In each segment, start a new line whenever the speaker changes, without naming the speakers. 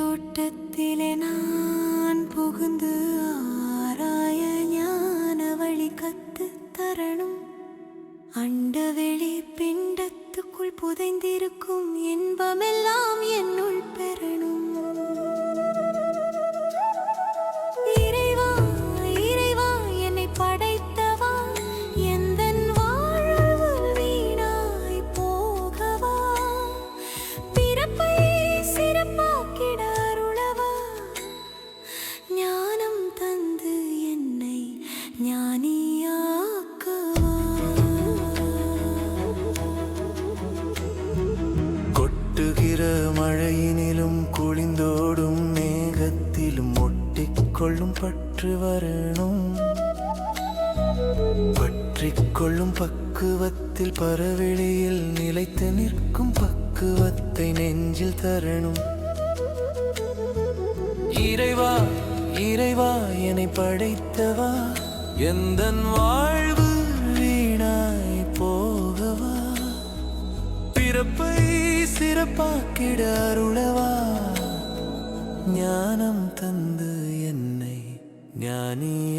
தோட்டத்திலே நான் புகுந்து ஆராய ஞான வழி கத்து தரணும். அண்டவெளி பிண்டத்துக்குள் புதைந்திருக்கும் இன்பமெல்லாம் என்னுள் பெறணும்.
கொட்டுகிற மழையினிலும் குளிந்தோடும் மேகத்திலும் ஒட்டிக்கொள்ளும் பற்று வரணும். பற்றிக்கொள்ளும் பக்குவத்தில் பரவெளியில் நிலைத்து நிற்கும் பக்குவத்தை நெஞ்சில் தரணும். இறைவா இறைவா என்னை படைத்தவா? எந்த வாழ்வு வீணாய் போகவா? பிறப்பை சிறப்பாக்கிட அருளவா? ஞானம் தந்து என்னை ஞானியாக்கவா?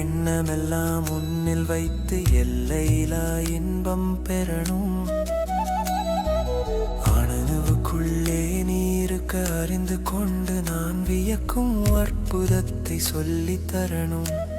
எண்ணமெல்லாம் உன்னில் வைத்து எல்லையிலா இன்பம் பெறணும். அணுவுக்குள்ளே நீ இருக்க அறிந்து கொண்டு நான் வியக்கும் அற்புதத்தை சொல்லித் தரணும்.